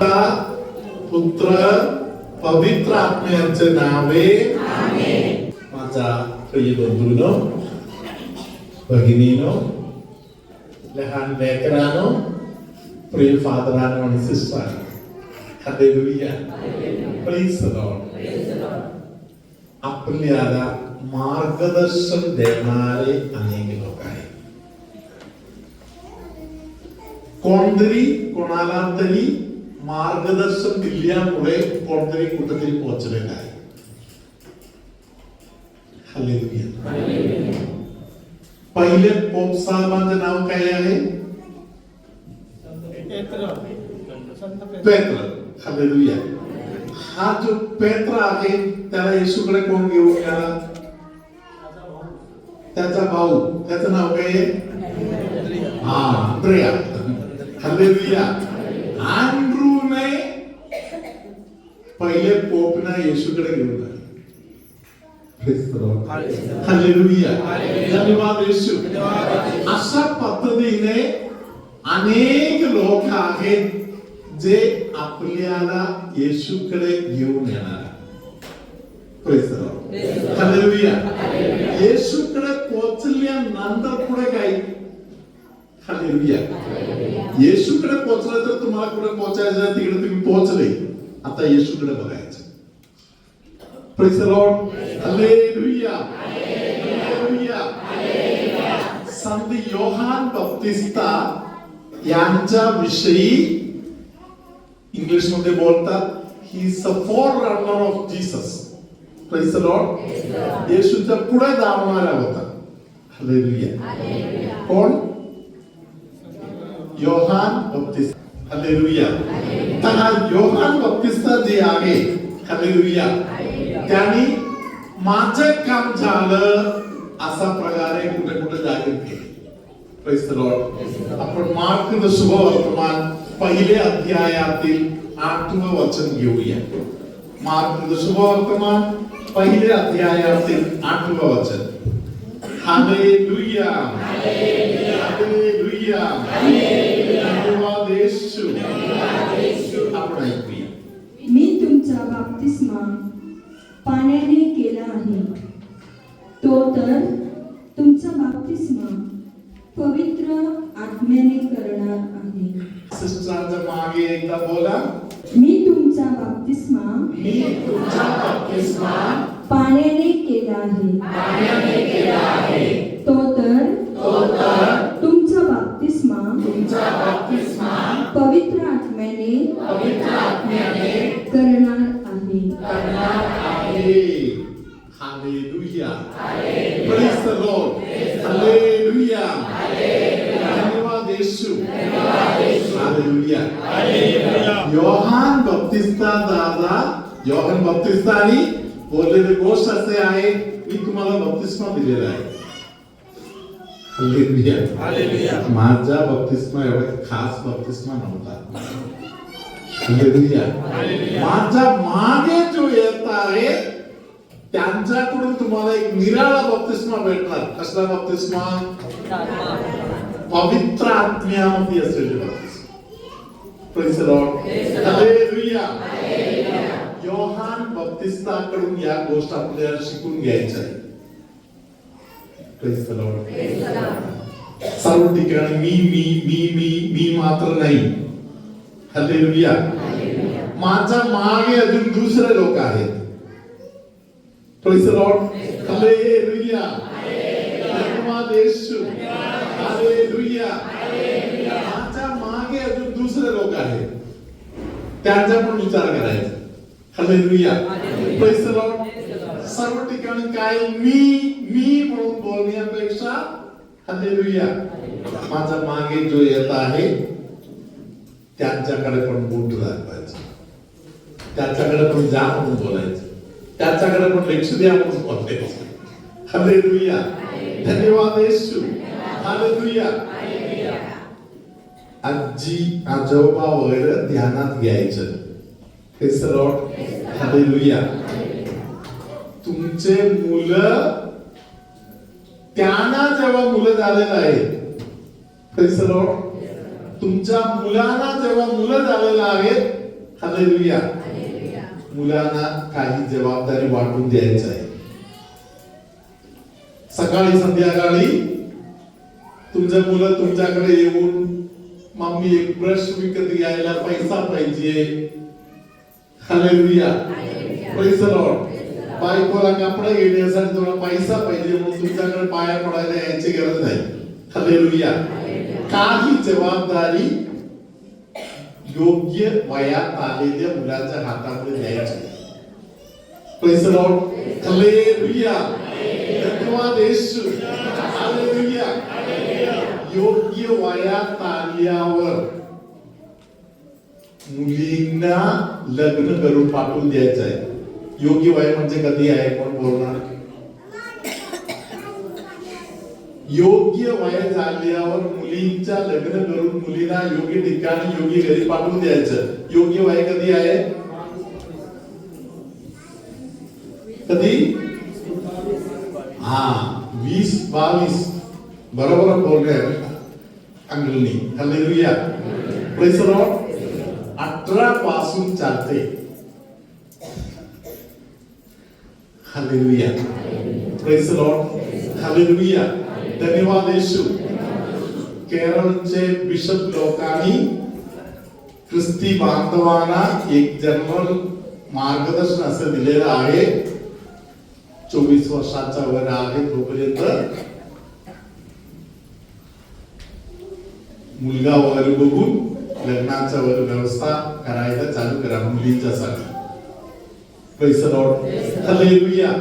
पिता पुत्र पवित्र आत्म्याचे नावे माझा प्रिय बंधूनो भगिनीनो लहान लेकरानो प्रिय फादरानो आणि सिस्टर हालेलुया प्लीज लॉर्ड आपल्याला मार्गदर्शन देणारे अनेक लोक आहेत कोणतरी कोणाला तरी मार्गदर्शन दिल्यामुळे कोणतरी कुठेतरी पोहोचलेलं आहे. पहिले पोप साहेबांचं नाव काय आहे? पेत्र. हालेलुया. हा जो पेत्र आहे त्याला येशूकडे कोण घेऊन गेला? त्याचा भाऊ. त्याचं नाव काय आहे? हा अंद्रिया हालेलुया. पहिले पोपना येशूकडे घेऊन आले. धन्यवाद येशू. अशा पद्धतीने अनेक लोक आहेत जे आपल्याला येशूकडे घेऊन येणार येशूकडे पोहोचल्यानंतर पुढे काय? हालेलुया येशूकडे पोहोचलं तर तुम्हाला कुठे पोहोचायचं आहे, तिकडे तुम्ही पोहोचले आता येशूकडे बघायचं. संत योहान बप्तिस्ता यांच्या विषयी इंग्लिशमध्ये बोलतात he is a forerunner of Jesus praise Lord येशूच्या पुढे धावणारा होता हालेलुया कोण? योहान बप्तिस्ता. हालेलुया तर हा योहान बप्तिस्ता जे आहे हालेलुया त्यांनी माझे काम झालं असा प्रकारे कुठे कुठे जाहीर केले Praise the Lord. आपण मार्क शुभ वर्तमान पहिले अध्यायातील आठवं वचन घेऊया मार्क शुभ वर्तमान पहिले अध्यायातील आठवं वचन हालेलुया हालेलुया धन्यवाद येशू आपण ऐकूया मी तुमचा बाप्तिस्मा पाण्याने केला आहे. तो तर तुमचा बाप्तिस्मा पवित्र आत्म्याने करणार आहे. मागे एकदा बोला. मी तुमचा बाप्तिस्मा मी तुमचा बप्तिस्मा पाण्याने केला आहे. तो तर तुमचा बाप्तिस्मा पवित्र आत्म्याने करणार प्रेज द लॉर्ड हालेलुया धन्यवाद येशू हालेलुया योहान बप्तिस्ता दादा योहान बप्तिस्तानी बोललेली गोष्ट असे आहे मी तुम्हाला बप्तिस्मा दिलेला आहे माझा बप्तिस्मा एवढा खास बप्तिस्मा नव्हता माझ्या मागे जो येत आहे त्यांच्याकडून तुम्हाला एक निराळा बप्तिस्मा भेटणार. कसला बप्तिस्मा? पवित्र आत्म्यामध्ये असलेले. योहान बप्तिस्ताकडून या गोष्ट आपल्याला शिकून घ्यायच्या. सर्व ठिकाणी मी मी मी मी मी मात्र नाही. हालेलुया माझ्या मागे अजून दुसरे लोक आहेत. Praise the Lord. Hallelujah. धन्यवाद येशू. Hallelujah. माझ्या मागे अजून दुसरे लोक आहेत त्यांचा पण विचार करायचा Hallelujah. प्रेस लॉर्ड सर्व ठिकाणी काय मी मी म्हणून बोलण्यापेक्षा हालेलुया माझा मागे जो येत आहे त्यांच्याकडे पण बोट दाखवायचं त्यांच्याकडे पण जा म्हणून बोलायचं त्याच्याकडे पण लक्ष द्या म्हणून बोलायचं हालेलुया. धन्यवाद येशू. हालेलुया. आजी आजोबा वगैरे ध्यानात घ्यायचं. हे सरळ Lord. तुमचे मुलं त्यांना जेव्हा मुलं झालेलं आहे Praise तुमच्या मुलांना जेव्हा मुलं झालेलं आहेत हालेलुया. मुलांना काही जबाबदारी वाटून द्यायचं आहे. सकाळी संध्याकाळी तुमच्या मुलं तुमच्याकडे येऊन मम्मी एक ब्रश विकत घ्यायला पैसा पाहिजे. हालेलुया पैसा लॉर्ड बायकोला कपडे घेण्यासाठी थोडा पैसा पाहिजे म्हणून तुमच्याकडे पाया पडायला यायची गरज नाही. हालेलुया काही जबाबदारी योग्य वयात आलेल्या मुलाच्या हातामध्ये द्यायचे योग्य वयात आल्यावर मुलींना लग्न करून पाठवून द्यायचं आहे. योग्य वय म्हणजे कधी आहे? कोण बोलणार? योग्य वय झाल्यावर मुलींच्या लग्न करून मुलींना योग्य ठिकाणी योग्य घरी पाठवून द्यायचं. योग्य वय कधी आहे? कधी? हा वीस बावीस. बरोबर बोल अंगलनी हालेलुया प्रेस अठरा पासून चालते. हालेलुया प्रेस लॉर्ड हालेलुया धन्यवाद येशू. केरळचे बिशप लोकांनी ख्रिस्ती बांधवांना एक जनरल मार्गदर्शन असं दिलेलं आहे. चोवीस वर्षाचा वर आहे तोपर्यंत. मुलगा वगैरे बघून लग्नाचा वगैरे व्यवस्था करायला चालू करा मुलींच्यासाठी पैसा लॉर्ड हालेलुया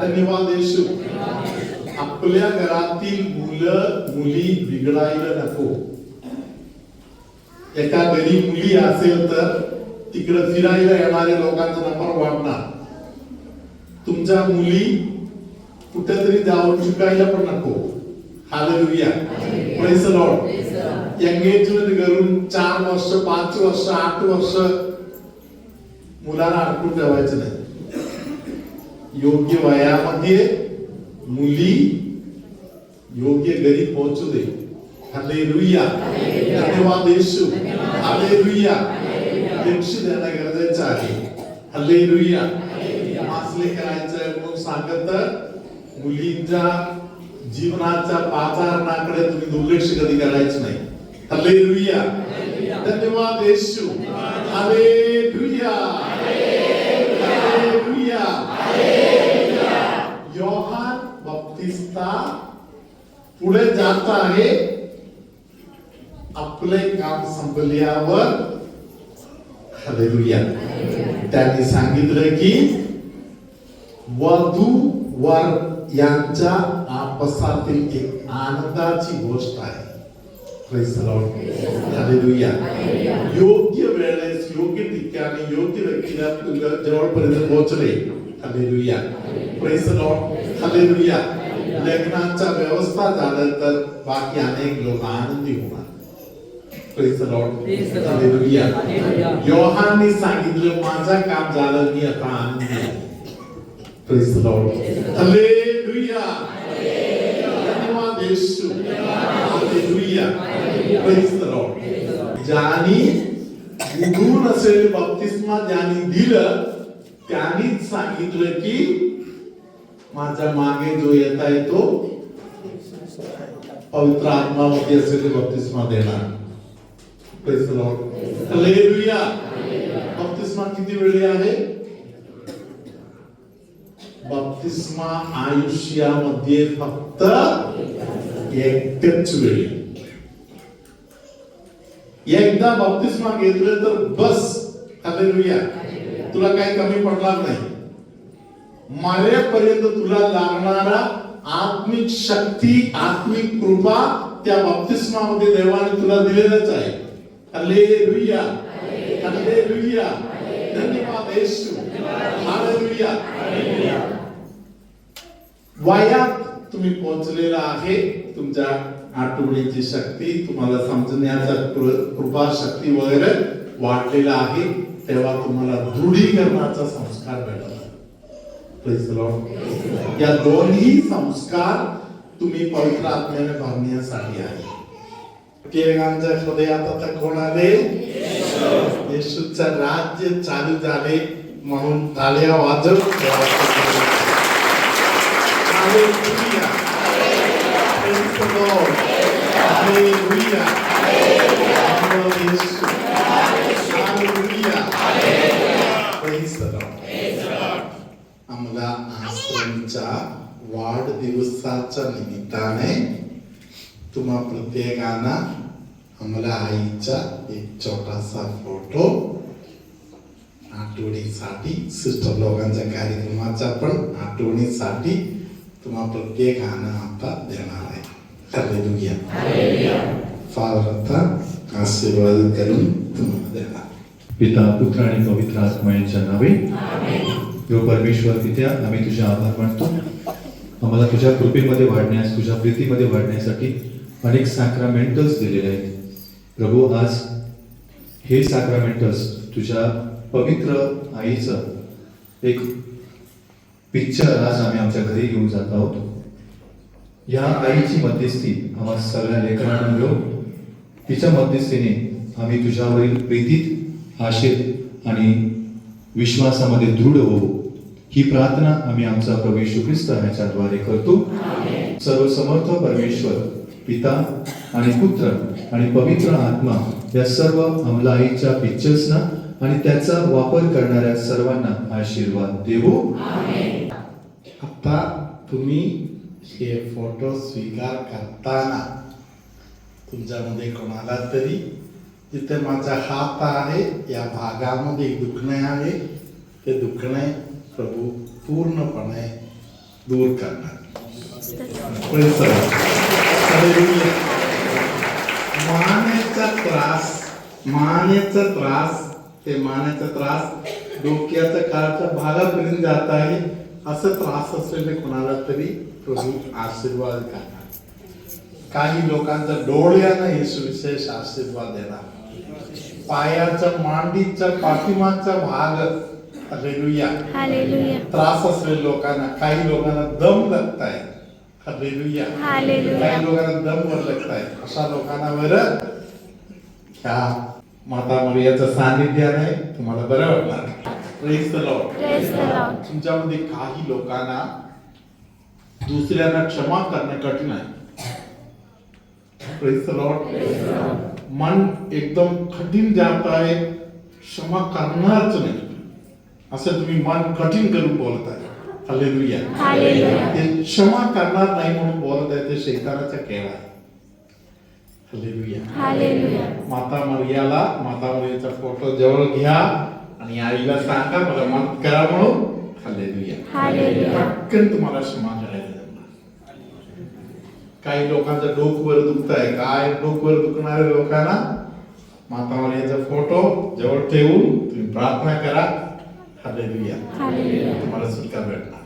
धन्यवाद येशू. आपल्या घरातील मुलं मुली बिघडायला नको. एका घरी मुली असेल तर तिकडे फिरायला येणाऱ्या लोकांचा नंबर वाढणार तुमच्या मुली कुठेतरी जाऊन शिकायला पण नको. Hallelujah press Lord. एंगेजमेंट करून चार वर्ष पाच वर्ष आठ वर्ष मुलांना अडकून ठेवायचं नाही. योग्य वयामध्ये मुली योग्य घरी पोहोचू दे. हालेलुया. धन्यवाद येशू. हालेलुया. लक्ष देणं गरजेचं आहे. हालेलुया. मासले करायचं आहे म्हणून सांगत मुलींच्या जीवनाच्या पाचारणाकडे तुम्ही दुर्लक्ष कधी करायचं नाही. हालेलुया. धन्यवाद येशू. हालेलुया. हालेलुया. योहान बप्तिस्ता पुढे जात आहे आपले काम संपल्यावर. हलेलुया त्यांनी सांगितलं की वधू वर यांच्या आपसातील एक आनंदाची गोष्ट आहे. Praise योग्य वेळेस योग्य ठिकाणी योग्य व्यक्तीला जवळपर्यंत पोहोचले. हलेलुया प्रेस लॉर्ड हलेलुया लग्नाचा व्यवस्था झालं तर बाकी अनेक लोक आनंदी होणार योहानने सांगितलं माझं काम झालं मी आता आनंदी धन्यवाद येशू. असेल बप्तिस्मा ज्यांनी दिलं त्यांनीच सांगितलं की माझ्या मागे जो येत आहे तो पवित्र आत्मामध्ये असेल बप्तिस्मा देणार. प्रेस बप्तिस्मा किती वेळी आहे? बप्तिस्मा आयुष्यामध्ये फक्त एकच वेळी. एकदा बप्तिस्मा घेतलं तर बस. हालेलुया तुला काही कमी पडणार नाही. मरेपर्यंत तुला लागणारा आत्मिक शक्ती आत्मिक कृपा त्या बाप्तिस्मामध्ये देवाने तुला दिलेलंच आहे. हालेलुया हालेलुया धन्यवाद येशू. हालेलुया. वयात तुम्ही पोहोचलेला आहे. तुमच्या आठवणीची शक्ती तुम्हाला समजण्याचा कृपा शक्ती वगैरे वाढलेला आहे. तेव्हा तुम्हाला दृढीकरणाचा संस्कार भेटतो या दोन्ही संस्कार तुम्ही पवित्र आत्म्याने भरण्यासाठी आहे केळगांच्या हृदयात आता कोण आले येशूचं राज्य चालू झाले म्हणून टाळ्या वाजवत Hallelujah. Praise the Lord. Hallelujah. Lord Yeshu. Hallelujah. Praise the Lord. आम्हाला आश्रमच्या वाढदिवसाच्या निमित्ताने तुम्हा प्रत्येकांना आम्हाला आईचा एक छोटासा फोटो आठवणीसाठी सिस्टर लोकांच्या कार्यक्रमाचा पण आठवणीसाठी तुम्हा प्रत्येकानं आता देणार आहे. फार आता आशीर्वाद करून तुम्हाला देणार. पिता पुत्र आणि पवित्र आत्मा यांच्या नावे. देव परमेश्वर तिथे आम्ही तुझे आभार मानतो. आम्हाला तुझ्या कृपेमध्ये वाढण्यास तुझ्या प्रीतीमध्ये वाढण्यासाठी अनेक सॅक्रामेंटल्स दिलेले आहेत. प्रभू आज हे सॅक्रामेंटल्स तुझ्या पवित्र आईचं एक पिक्चर आज आम्ही आमच्या घरी घेऊन जात आहोत. या आईची मध्यस्थी आम्हा सगळ्या लेकरांना मिळवून हो. तिच्या मध्यस्थीने आम्ही तुझ्यावरील प्रीतीत आशेत आणि विश्वासामध्ये दृढ होऊ. ही प्रार्थना आम्ही आमचा प्रभू येशू ख्रिस्त ह्याच्याद्वारे करतो. सर्व समर्थ परमेश्वर पिता आणि पुत्र आणि पवित्र आत्मा या सर्व आमलाईच्या पिक्चर्सना आणि त्याचा वापर करणाऱ्या सर्वांना आशीर्वाद देवो. आता तुम्ही हे फोटो स्वीकार करताना तुमच्यामध्ये कोणाला तरी इथे माझा हात आहे या भागामध्ये दुखणे आहे ते दुखणे प्रभू पूर्णपणे दूर करणार. मानेचा त्रास मानेचा त्रास ते मानेचा त्रास डोक्याच्या काळाच्या भागापर्यंत जात आहे असं त्रास असलेले कोणाला तरी प्रभू आशीर्वाद करणार. काही लोकांचा डोळ्यानं येशू विशेष आशीर्वाद देणार. पायाचा मांडीचा पाठीमागचा भाग. हालेलुया हालेलुया त्रास असलेल्या लोकांना काही लोकांना दम लागत आहे हालेलुया हालेलुया काही लोकांना दम वर लागत आहे अशा लोकांना वर ह्या माता मरियाचं सानिध्याने तुम्हाला बरं वाटणार. The Lord. तुमच्यामध्ये काही लोकांना दुसऱ्यांना क्षमा करणं कठीण आहे. The Lord. मन एकदम कठीण जात आहे क्षमा करणारच नाही. असं तुम्ही मन कठीण करून बोलत आहे हालेलुया हालेलुया ते क्षमा करणार नाही म्हणून बोलत आहे ते शैतानाचा खेळ आहे. हालेलुया हालेलुया माता मरियाला माता मरियाचा फोटो जवळ घ्या आणि आईला सांगा मला मदत करा म्हणून. हालेलुया हालेलुया पटकन तुम्हाला क्षमा करायला. काही लोकांचं डोकवर दुखत आहे काय डोकवर दुखणाऱ्या लोकांना माता मरियाचा फोटो जवळ ठेवून तुम्ही प्रार्थना करा. हालेलुया. तुम्हाला सुटका भेटणार.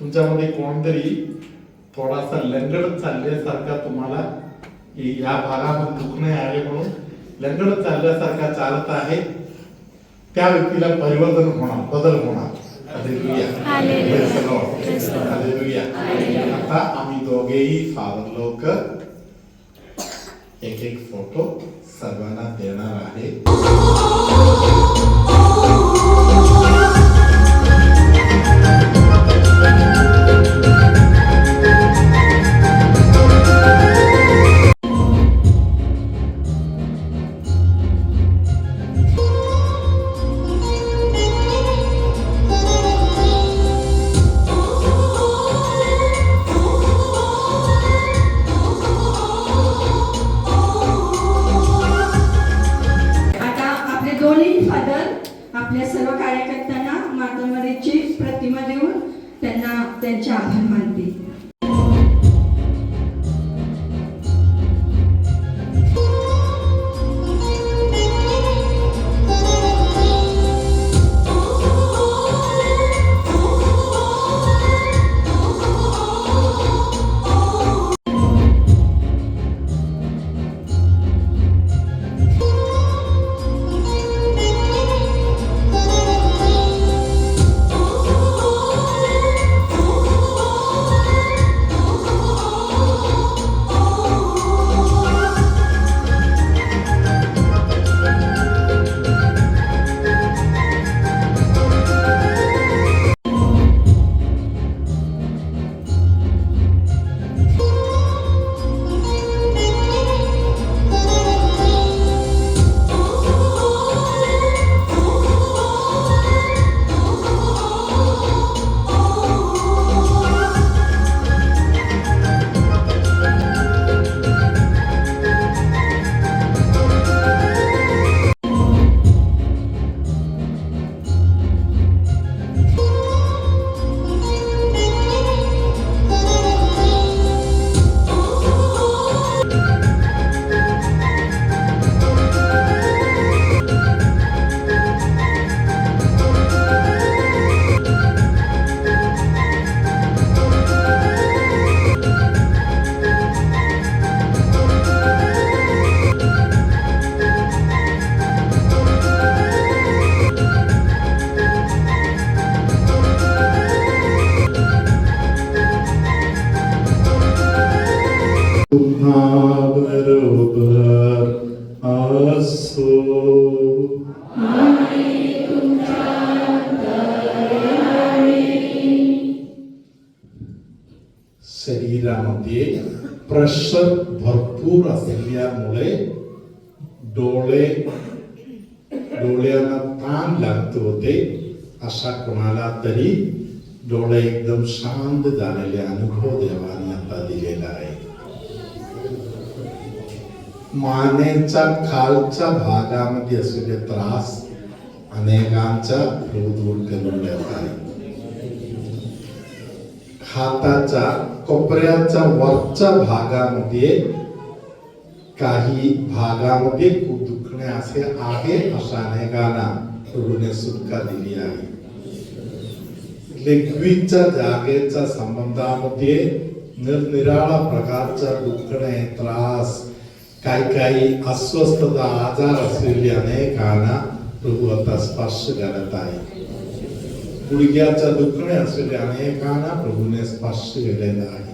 तुमच्यामध्ये कोणतरी थोडासा लंगडत चालल्यासारखा तुम्हाला या भागामध्ये दुखणे आहे म्हणून लंगडत चालल्यासारखा चालत आहे. त्या व्यक्तीला परिवर्तन होणार बदल होणार. हालेलुया. आता आम्ही दोघेही फादर लोक एक एक फोटो सर्वांना देणार आहे. त्यांचे आभार मानतील डोळ्यांना ताण लागत होते असा कोणाला तरी डोळे एकदम शांत झालेले अनुभव देवाने आता दिलेला आहे. मानेचा खालच्या भागामध्ये असलेले त्रास अनेकांचा दूर करून देत आहे. हाताचा कोपऱ्याचा वरच्या भागामध्ये काही भागामध्ये खूप दुखणे असे आहे अशा अनेकांना प्रभूने सुटका दिली आहे. लिक्विडच्या जागेच्या संबंधामध्ये निरनिराळा प्रकारचा दुखणे त्रास काही काही अस्वस्थता आजार असलेले अनेकांना प्रभू आता स्पर्श करत आहे. गुडघ्याच्या दुखणे असलेले अनेकांना प्रभूने स्पर्श केलेला आहे.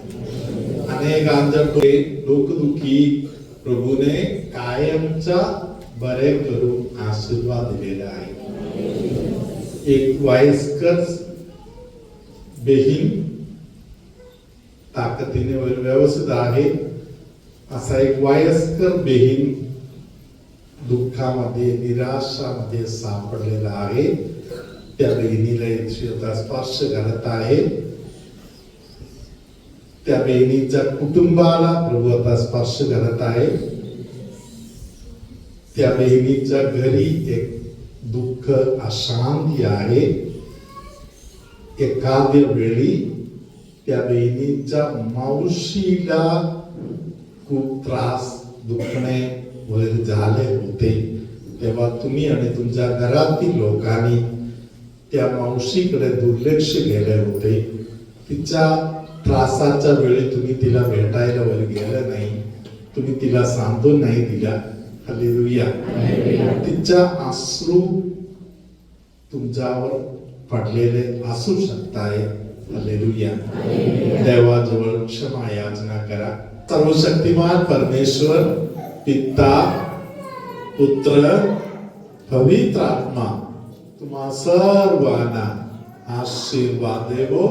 अनेकांच्या डोळे डोकदुखी प्रभूने कायमचा बरे करून आशीर्वाद दिलेला आहे. एक वयस्कर बेहीन ताकदीने वर- व्यवस्थित आहे. असा एक वयस्कर बेहीन दुःखामध्ये निराशामध्ये सापडलेला आहे. त्या बहिणीला येशू स्पर्श करत आहे. त्या बहिणीच्या कुटुंबाला प्रभू आता स्पर्श करत आहे. त्या बहिणीच्या घरी एक दुःख अशांती आहे. एखाद्या वेळी त्या बहिणीच्या मावशीला खूप त्रास दुखणे वगैरे झाले होते. तेव्हा तुम्ही आणि तुमच्या घरातील लोकांनी त्या मावशीकडे दुर्लक्ष केले होते. तिच्या त्रासाच्या वेळी तुम्ही तिला भेटायला वगैरे गेलं नाही. तुम्ही तिला सांगून नाही दिला. हालेलुया तिच्या अश्रू तुमच्यावर पडलेले असू शकताय. हालेलुया देवाजवळ क्षमा याचना करा. सर्वशक्तिमान परमेश्वर पिता पुत्र पवित्र आत्मा तुम्हा सर्वांना आशीर्वाद देवो.